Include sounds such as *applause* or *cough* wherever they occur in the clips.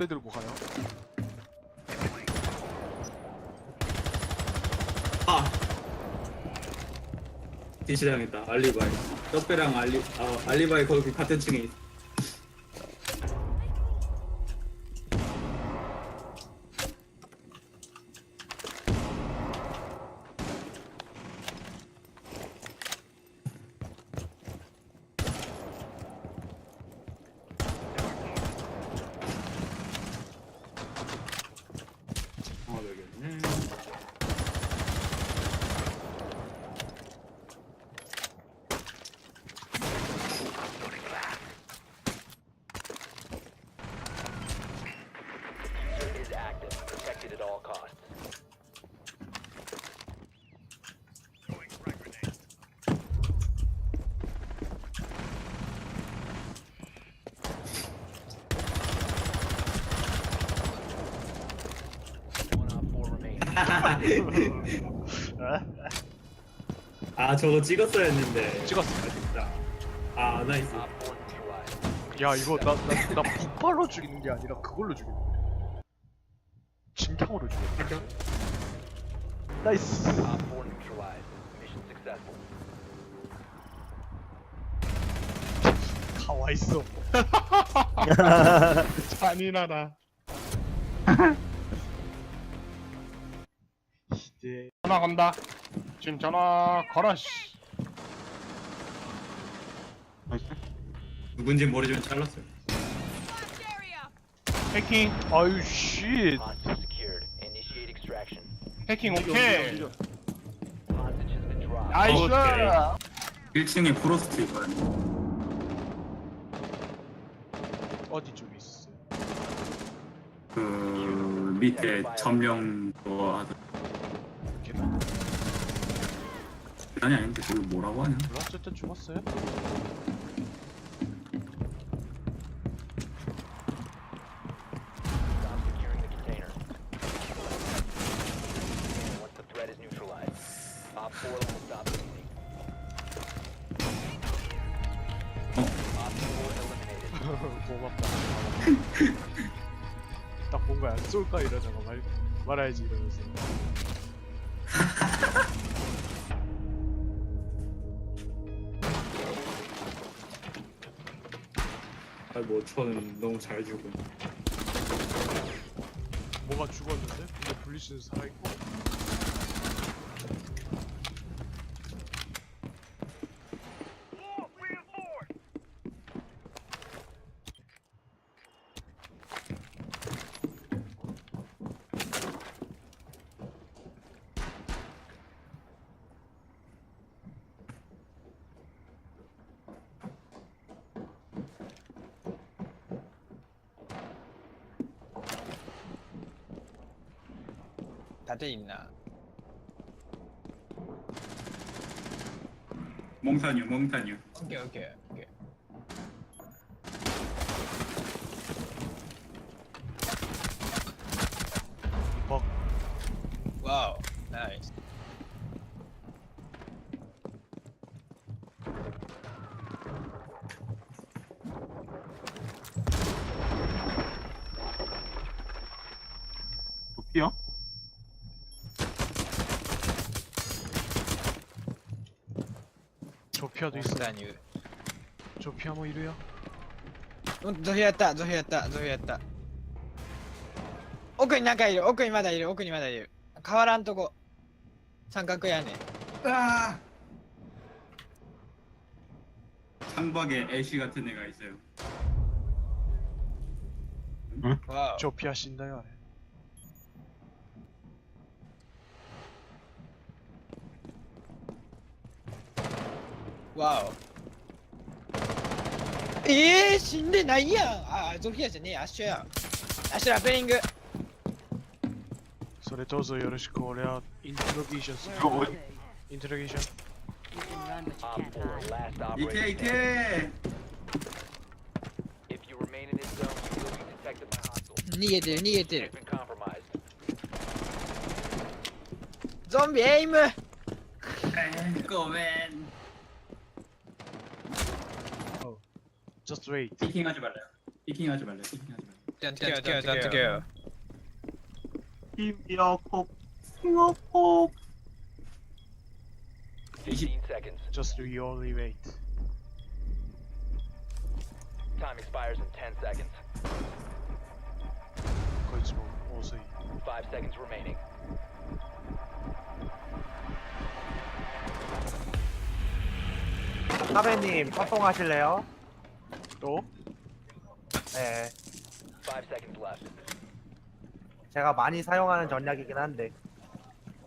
배 들고 가요. 아. 디시당했다. 알리바이. 떡배랑 알리 아 알리바이 거기 같은 층에 있어 어 아 저거 찍었어야 했는데 찍었어. 진짜 아 나이스 neutralized. 야 이거 나나나 폭발로 죽이는 게 아니라 그걸로 죽이는 거야. 진탕으로 죽여. 나이스. Op four neutralized. Mission successful. 가와 있어. *laughs* 잔인하다. *laughs* 이제 전화 건다. 지금 전화 걸어 씨. 누군지 모르지만 잘랐어요 해킹 아유 씨. Hostage secured. Initiate extraction. 해킹 오케이. Hostage has been dropped. 나이스. 오케이. 1층에 프로스트 있거든 어디 쪽에 있었어요? 그 밑에 점령 그거 하던 아니 아닌데 그걸 뭐라고 하냐 어쨌든 죽었어요. Stop securing the container. Once the threat is neutralized, Op 4 will stop bleeding. Op 4 eliminated. 고맙다. 딱 뭔가 안 쏠까 이러다가 말 말아야지 이러면서. 아뭐 저는 너무 잘 죽음 뭐가 죽었는데? 근데 블리츠는 살아있고. 다들 있나? 몽타뉴 몽타뉴 오케이 오케이 피아도 있어. ダニュー。 조피아 뭐 이래요?うんゾフやったゾフやったゾフやった。奥になんかいる奥にまだいる奥にまだいる。変わらんとこ。三角やね。 아 창밖에 애쉬 같은 애가 있어요 わ 조피아 쉰다요 아래. わおええー、死んでないやん。あゾフィアじゃねえアッシュやん。アッシュラペリングそれどうぞよろしく。俺はイントロゲーションするイントローションいけいけ逃げてる逃げてる。ゾンビエイムごめん。Just wait. 피킹하지 말래요 피킹하지 말래 피킹하지 말래 Don't go, don't go, don't go. 김이어콕 싱어콕 15 seconds. Just we only wait. Time expires in 10 seconds. 거기서 어서히. 5 seconds remaining. 사배님 소통하실래요? 또? 네5 seconds left. 제가 많이 사용하는 전략이긴 한데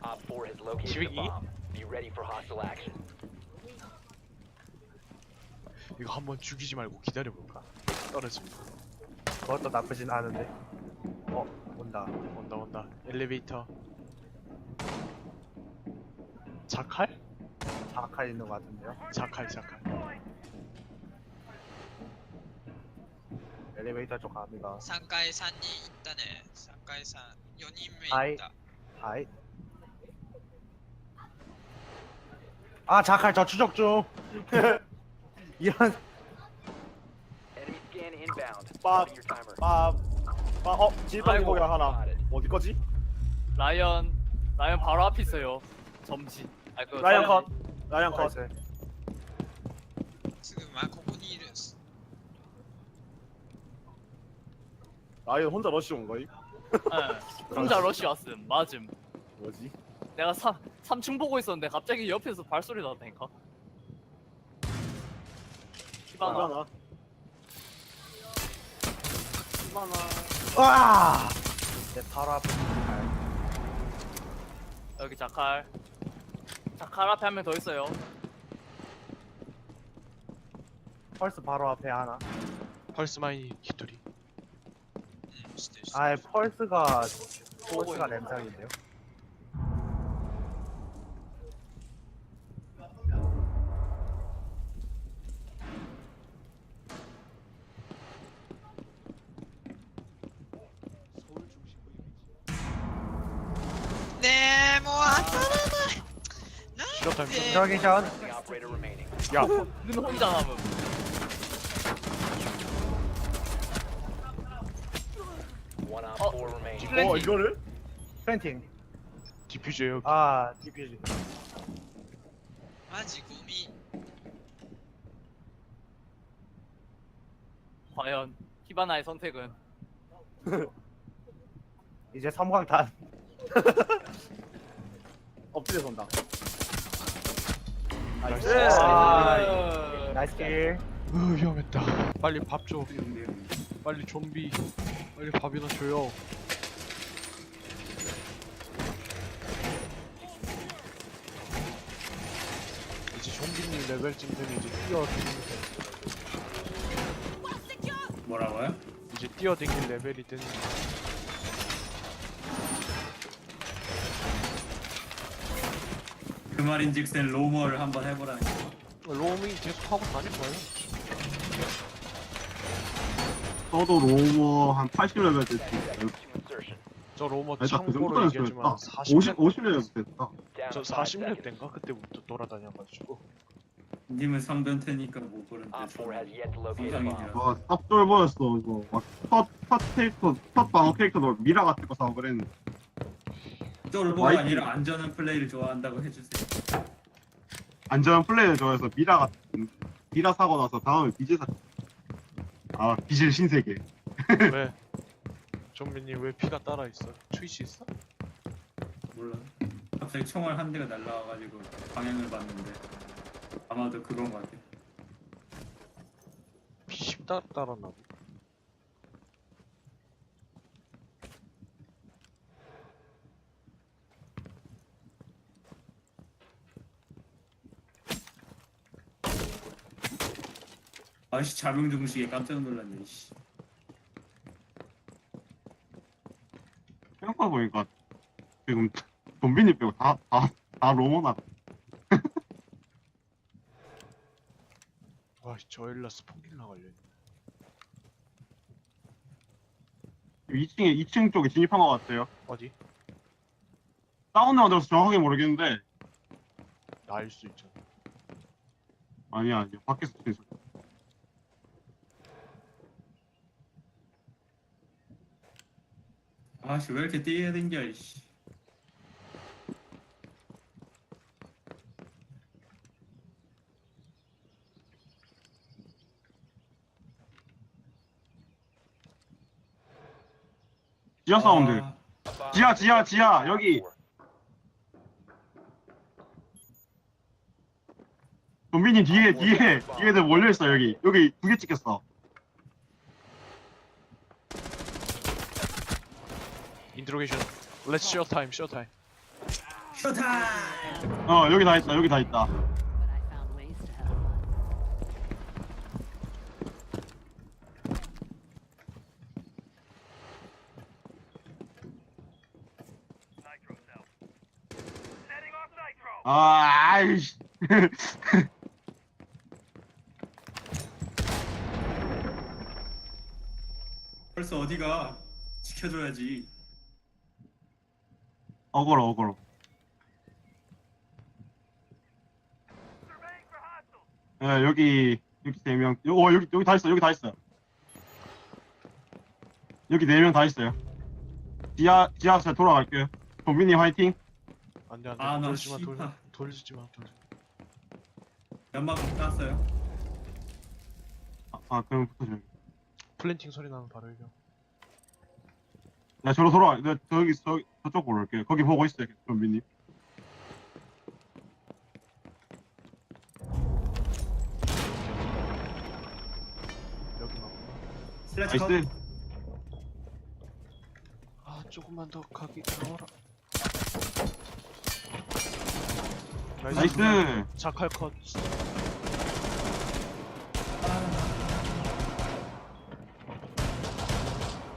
Op 4 has located the 지휘기? bomb. Be ready for hostile action. 이거 한번 죽이지 말고 기다려볼까? 떨어지면. 그것도 나쁘진 않은데 어 온다 온다 온다. 엘리베이터. 자칼? 자칼 있는 것 같은데요 자칼 자칼. 엘리베이터 쪽 갑니다 3階3人行ったね。3階3、4人目はい行った。 아이 아 자칼 저 추적 중 *laughs* 이런 Enemy scan inbound. Bob. Starting your timer. 아, 아, 어, 질방이 아이고. 거기 하나. Spotted. 어디 거지? 라이언 라이언 바로 앞에 있어요 점지 아, 그 라이언 컷. 사람이- 라이언 컷. 컷 すぐ、 라이언 혼자 러시 온 거임? 예, 혼자 러시 왔음 맞음 뭐지? 내가 3, 3층 보고 있었는데 갑자기 옆에서 발소리 나다니까 하나. 키바나 와! 내 바로 앞에 자칼 여기 자칼 자칼 앞에 한 명 더 있어요 펄스 바로 앞에 하나 펄스 마이 히토리. 아예 펄스가 펄스가 램상인데요? 네모아 따라라. 나이스. 드라게션. 야, *laughs* 눈 혼자 남음. 어, 플랜팅. 어 이거를? 플랜팅. 디퓨즈예요. 아 디퓨즈. 아지 구미. 과연 히바나의 선택은? *laughs* 이제 섬광탄. *laughs* 엎드려서 온다. 나이스. 네. 나이스. 나이스 킬. 으 위험했다. 빨리 밥 줘. 빨리 좀비. 빨리 밥이나 줘요. 이제 좀비님 레벨쯤 되면 이제 뛰어댕길 뭐라고요? 이제 뛰어댕길 레벨이 되는. 그 말인즉슨 로머를 한번 해보라는 거. 로밍 계속 하고 다닐 거예요. 저도 로머 한 80레벨 됐지. 저 로머 아니, 나그 참고로 정도는 얘기하지만 됐다. 40, 50, 50레벨 됐다. 저 to 5 40년 seconds. 대인가 그때부터 돌아다녀가지고 님은 상변태니까 못 보는데 Op 4 has yet to locate a bomb. 성장이죠. 와, 쌉돌보였어, 이거. 막, 첫, 첫 캐릭터, 첫 방어 캐릭터도 미라 같은 거 사고 그랬는데. 쫄보가 와이프. 아니라 안전한 플레이를 좋아한다고 해주세요. 안전한 플레이를 좋아해서 미라 같은, 미라 사고 나서 다음에 비질 사. 아, 비질 신세계. 왜 좀비님 왜 피가 따라 있어? 트위치 있어? 몰라. 갑자기 총알 한 대가 날라와가지고 방향을 봤는데 아마도 그건 것 같아. 피10 따라 따랐나 보. 아씨 자명 중식에 깜짝 놀랐네. 씨. 생각해보니까, 지금, 좀비님 빼고 다, 다, 다 로머나. *laughs* 와 저일라 스폰킬 나갈려. 2층에, 2층 쪽에 진입한 것 같아요. 어디? 다운에 어디서 정확하게 모르겠는데, 나일 수 있잖아. 아니야, 아니야. 밖에서 진입 아씨 왜 이렇게 뛰어야 댕겨 이씨 지하 사운드. 아, 지하, 지하, 지하. 여기. 좀비님 뒤에 뒤에 뒤에들 몰려 있어 여기 여기 두 개 찍혔어. 인트로게이션 Let's show time show time 쇼타임 어 여기 다 있다 여기 다 있다. 아 아이씨. *laughs* 벌써 어디가 지켜줘야지 어거로 어거로. 예 여기 여기 세 명. 어 여기 여기 다 있어 여기 다 있어. 여기 네 명 다 있어요. 지하 지하철 돌아갈게요. 좀비님 화이팅. 안돼 안돼 아, 나 돌지마 돌 씨발. 돌리지마 돌 연막 땄어요 아, 아 그럼 붙어줘. 플랜팅 소리 나면 바로 이겨 야 저로 돌아와. 나 저기 저 저쪽으로 올게요. 거기 보고 있어요 좀비님. 여기 맞구나 슬래치 컷 나이스. 아 조금만 더 가기 나와라 나이스. 자칼 컷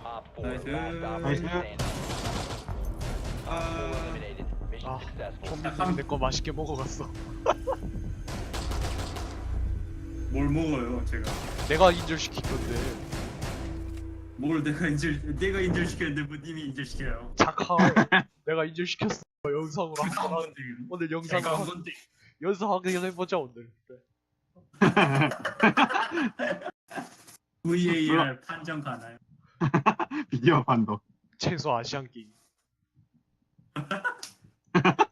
Op 4, Nice. last operator Nice. standing. Op 4아 아. 좀비들이 내거 맛있게 먹어갔어 *laughs* 뭘 먹어요 제가 내가 인절시킨 건데 뭘 내가 인질 내가 인질 시켰는데 뭐 님이 인질 시켜요 자칼 *laughs* 내가 인절시켰어 영상으로 한번 하- 오늘 영상으로 한- 연습 한번 해보자 오늘. 그래. VAR 판정 가나요? *laughs* 비디오 판도 최소 아시안 게임. *laughs*